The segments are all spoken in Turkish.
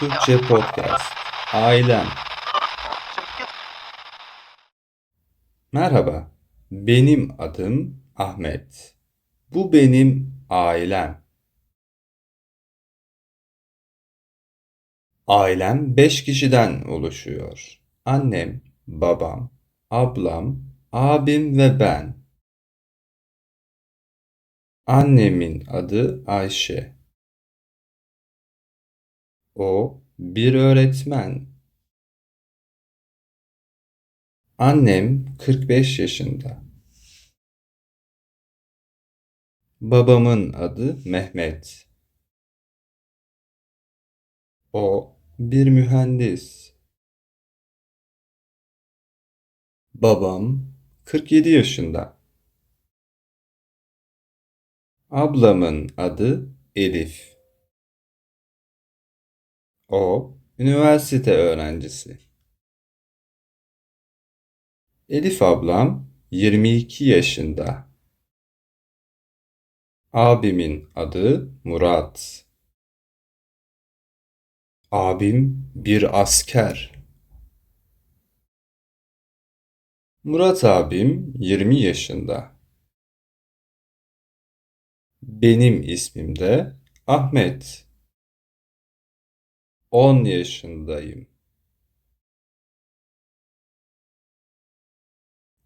Türkçe Podcast. Ailem. Merhaba. Benim adım Ahmet. Bu benim ailem. Ailem beş kişiden oluşuyor. Annem, babam, ablam, abim ve ben. Annemin adı Ayşe. O bir öğretmen. Annem 45 yaşında. Babamın adı Mehmet. O bir mühendis. Babam 47 yaşında. Ablamın adı Elif. O üniversite öğrencisi. Elif ablam 22 yaşında. Abimin adı Murat. Abim bir asker. Murat abim 20 yaşında. Benim ismim de Ahmet. 10 yaşındayım.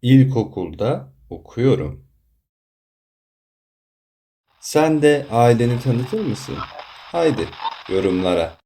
İlkokulda okuyorum. Sen de aileni tanıtır mısın? Haydi yorumlara.